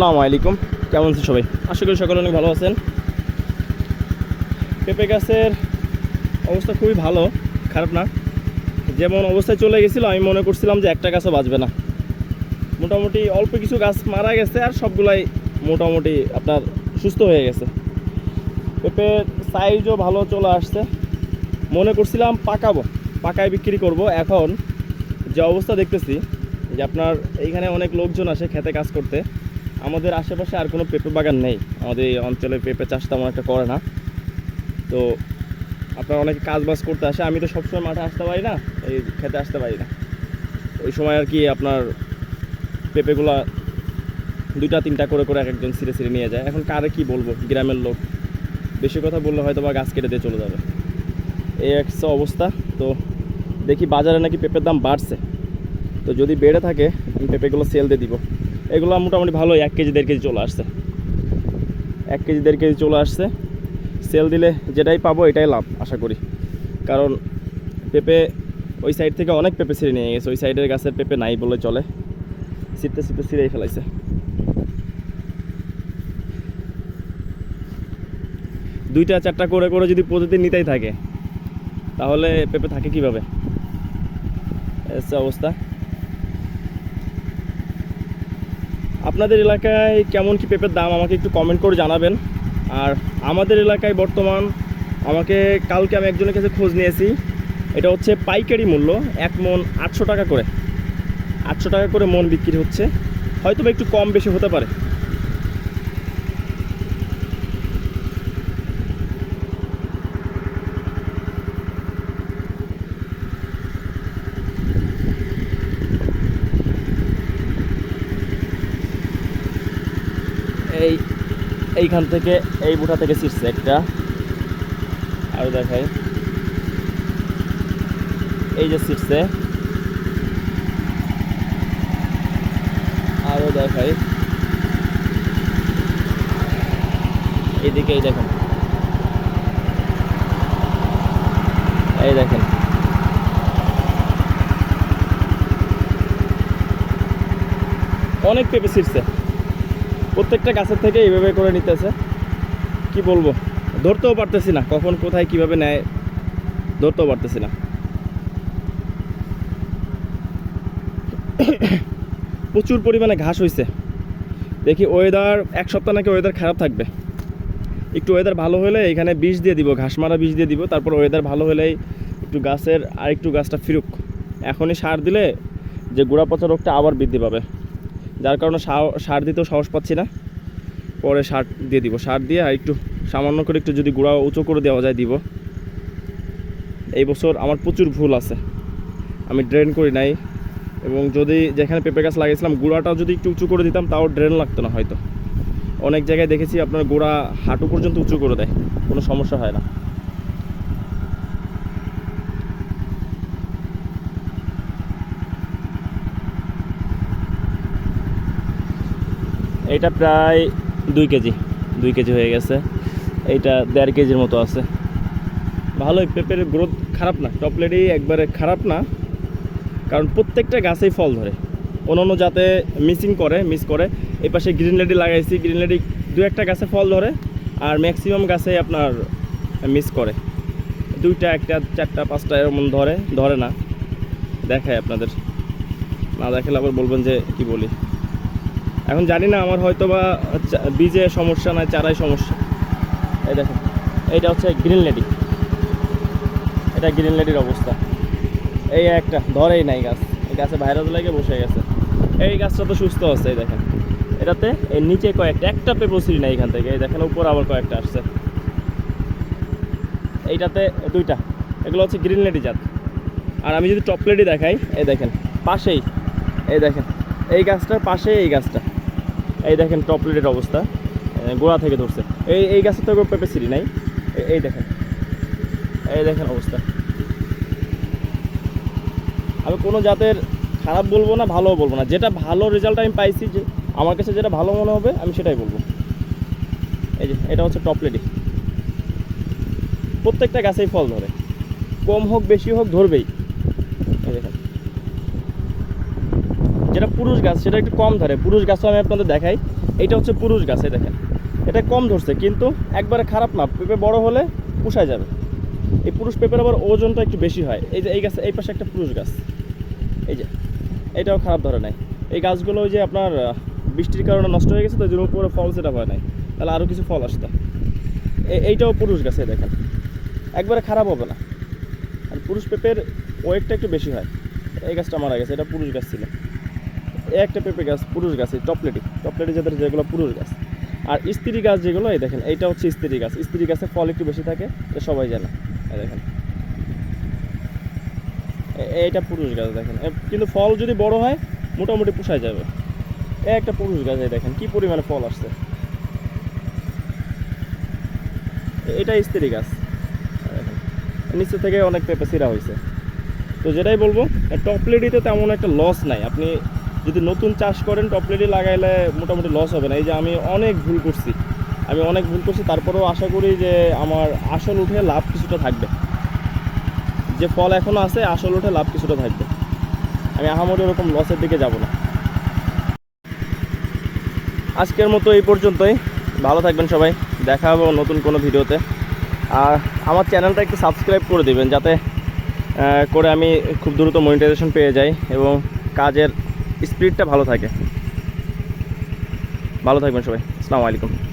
আসসালামু আলাইকুম। কেমন আছেন সবাই? আশা করি সকলে অনেক ভালো আছেন। পেঁপে গাছের অবস্থা খুবই ভালো, খারাপ না। যেমন অবস্থায় চলে গেছিল, আমি মনে করছিলাম যে একটা গাছও বাঁচবে না। মোটামুটি অল্প কিছু গাছ মারা গেছে আর সবগুলাই মোটামুটি আপনার সুস্থ হয়ে গেছে। পেঁপের সাইজও ভালো চলে আসছে। মনে করছিলাম পাকাবো, পাকায় বিক্রি করব। এখন যে অবস্থা দেখতেছি, যে আপনার এইখানে অনেক লোকজন আসে খেতে কাজ করতে। আমাদের আশেপাশে আর কোনো পেঁপে বাগান নেই। আমাদের এই অঞ্চলে পেঁপে চাষ তেমন একটা করে না। তো আপনার অনেকে কাজ বাজ করতে আসে, আমি তো সবসময় মাঠে আসতে পারি না, এই খেতে আসতে পারি না। ওই সময় আর কি আপনার পেঁপেগুলা দুইটা, তিনটা করে করে এক একজন সিরে সিরে নিয়ে যায়। এখন কারে কি বলব, গ্রামের লোক। বেশি কথা বললে হয়তো বা গাছ কেটে দিয়ে চলে যাবে। এই একটা অবস্থা। তো দেখি বাজারে নাকি পেঁপের দাম বাড়ছে। তো যদি বেড়ে থাকে, আমি পেঁপেগুলো সেল দিয়ে দিব। এগুলো মোটামুটি ভালো এক কেজি, দেড় কেজি চলে আসছে। এক কেজি, দেড় কেজি চলে আসছে। সেল দিলে যেটাই পাবো, এটাই লাভ, আশা করি। কারণ পেঁপে ওই সাইড থেকে অনেক পেঁপে ছিঁড়ে নিয়ে গেছে। ওই সাইডের গাছের পেঁপে নাই বলে চলে। ছিটতে ছিটতে ছিঁড়েই ফেলাইছে। দুইটা, চারটা করে করে যদি প্রতিদিন নিতেই থাকে, তাহলে পেঁপে থাকে কীভাবে? হচ্ছে অবস্থা। আপনাদের এলাকায় কেমন কি পেঁপের দাম, আমাকে একটু কমেন্ট করে জানাবেন। আর আমাদের এলাকায় বর্তমান, আমাকে কালকে আমি একজনের কাছে খোঁজ নিয়েছি। এটা হচ্ছে পাইকারি মূল্য, এক মন আটশো টাকা করে। আটশো টাকা করে মন বিক্রি হচ্ছে। হয়তো একটু কম বেশি হতে পারে এই এইখান থেকে, এই বুটা থেকে ছিটছে একটা। আরও দেখাই এই যে ছিটছে। আরও দেখাই এইদিকে এই দেখেন। এই দেখেন। অনেক পেঁপে ছিটছে। প্রত্যেকটা গাছের থেকে এইভাবে করে নিতেছে। কি বলব? ধরতেও পারতেছি না, কখন কোথায় কীভাবে নেয়, ধরতেও পারতেছি না। প্রচুর পরিমাণে ঘাস হয়েছে দেখি ওয়েদার এক সপ্তাহ নাকি ওয়েদার খারাপ থাকবে। একটু ওয়েদার ভালো হলে এখানে বিষ দিয়ে দিব, ঘাস মারা বিষ দিয়ে দিব, তারপর ওয়েদার ভালো হলেই একটু গাছের আর একটু গাছটা ফিরুক। এখনই সার দিলে যে গোড়া পচা রোগটা আবার বৃদ্ধি পাবে। যার কারণে সার দিতেও সাহস পাচ্ছি না। পরে সার দিয়ে দিব। সার দিয়ে আর একটু সামান্য করে একটু যদি গুঁড়া উঁচু করে দেওয়া যায় দিব। এই বছর আমার প্রচুর ভুল আছে। আমি ড্রেন করি নাই এবং যদি যেখানে পেঁপে গাছ লাগিয়েছিলাম, গুঁড়াটাও যদি একটু উঁচু করে দিতাম, তাও ড্রেন লাগতো না হয়তো। অনেক জায়গায় দেখেছি আপনার গোড়া হাঁটু পর্যন্ত উঁচু করে দেয়। কোনো সমস্যা হয় না। এটা প্রায় দুই কেজি দুই কেজি হয়ে গেছে। এইটা দেড় কেজির মতো আছে। ভালোই, পেঁপের গ্রোথ খারাপ না টপলেটই একবারে খারাপ না। কারণ প্রত্যেকটা গাছেই ফল ধরে। অন্য যাতে মিসিং করে মিস করে। এই পাশে গ্রিন লেডি লাগাইছি গ্রিন লেডি দু একটা গাছে ফল ধরে, আর ম্যাক্সিমাম গাছে আপনার মিস করে। দুইটা, একটা, চারটা, পাঁচটা এরকম ধরে ধরে না। দেখায় আপনাদের। না দেখালে আবার বলবেন যে কি বলি। এখন জানি না, আমার হয়তো বা বীজে সমস্যা নয় চারায় সমস্যা। এই দেখেন, এইটা হচ্ছে গ্রিন লেডি। এটা গ্রিন লেডির অবস্থা। এই একটা, ধরেই নাই গাছ। এই গাছে ভাইরাস লেগে বসে গেছে। এই গাছটা তো সুস্থ আছে, এই দেখেন। এটাতে এই নিচে কয়েকটা, একটা পেপোসিরি নাই এখান থেকে। এই দেখেন, উপর আবার কয়েকটা আসছে। এইটাতে দুইটা। এগুলো হচ্ছে গ্রিন লেডি জাত। আর আমি যদি টপ লেডি দেখাই, এই দেখেন, পাশেই, এই দেখেন, এই গাছটার পাশে এই গাছটা। এই দেখেন টপ লেডের অবস্থা। গোড়া থেকে ধরছে। এই এই গাছের তো পেঁপে সিঁড়ি নাই। এই দেখেন। এই দেখেন অবস্থা। আমি কোনো জাতের খারাপ বলব না, ভালোও বলব না। যেটা ভালো রেজাল্ট আমি পাইছি যে, আমার কাছে যেটা ভালো মনে হবে, আমি সেটাই বলব। এই যে, এটা হচ্ছে টপ লেডি প্রত্যেকটা গাছেই ফল ধরে। কম হোক, বেশি হোক, ধরবেই এই দেখেন যেটা পুরুষ গাছ, সেটা একটু কম ধরে। পুরুষ গাছও আমি আপনাদের দেখাই। এটা হচ্ছে পুরুষ গাছ দেখেন। এটা কম ধরছে, কিন্তু একবারে খারাপ না পেঁপে বড় হলে পুষায় যাবে। এই পুরুষ পেঁপের আবার ওজনটা একটু বেশি হয়। এই যে, এই গাছে, এই পাশে একটা পুরুষ গাছ। এই যে, এটাও খারাপ ধরে নাই। এই গাছগুলো ওই যে আপনার বৃষ্টির কারণে নষ্ট হয়ে গেছে, তো জন্য উপরে ফল সেটা হয় নাই। তাহলে আরও কিছু ফল আসতো। এইটাও পুরুষ গাছে দেখেন। একবারে খারাপ হবে না। আর পুরুষ পেঁপের ওয়েটটা একটু বেশি হয়। এই গাছটা মারা গেছে, এটা পুরুষ গাছ ছিল। একটা পেঁপে গাছ, পুরুষ গাছ, এই টপলেটি টপলেটি যাদের যেগুলো পুরুষ গাছ। আর স্ত্রী গাছ যেগুলো, এই দেখেন, এইটা হচ্ছে স্ত্রী গাছ। স্ত্রী গাছে ফল একটু বেশি থাকে, এটা সবাই জানে। এই দেখেন। এইটা পুরুষ গাছ, দেখেন। কিন্তু ফল যদি বড় হয়, মোটামুটি পুষায় যাবে। এ একটা পুরুষ গাছ, এই দেখেন, কি পরিমাণে ফল আসছে। এটা স্ত্রী গাছ। নিচে থেকে অনেক পেঁপে সিরা হয়েছে তো যেটাই বলব টপলেডিতে তেমন একটা লস নাই। আপনি যদি নতুন চাষ করেন টপলেডি লাগাইলে মোটামুটি লস হবে না। এই যে আমি অনেক ভুল করছি। আমি অনেক ভুল করছি, তারপরেও আশা করি যে আমার আসল উঠে লাভ কিছুটা থাকবে। যে ফল এখনও আছে, আসল উঠে লাভ কিছুটা থাকবে। আমি আহামরি ওরকম লসের দিকে যাব না। আজকের মতো এই পর্যন্তই। ভালো থাকবেন সবাই। দেখা হবে নতুন কোনো ভিডিওতে। আর আমার চ্যানেলটা একটু সাবস্ক্রাইব করে দিবেন, যাতে করে আমি খুব দ্রুত মনিটাইজেশন পেয়ে যাই এবং কাজের স্পিডটা ভালো থাকে। ভালো থাকবেন সবাই। আসসালামু আলাইকুম।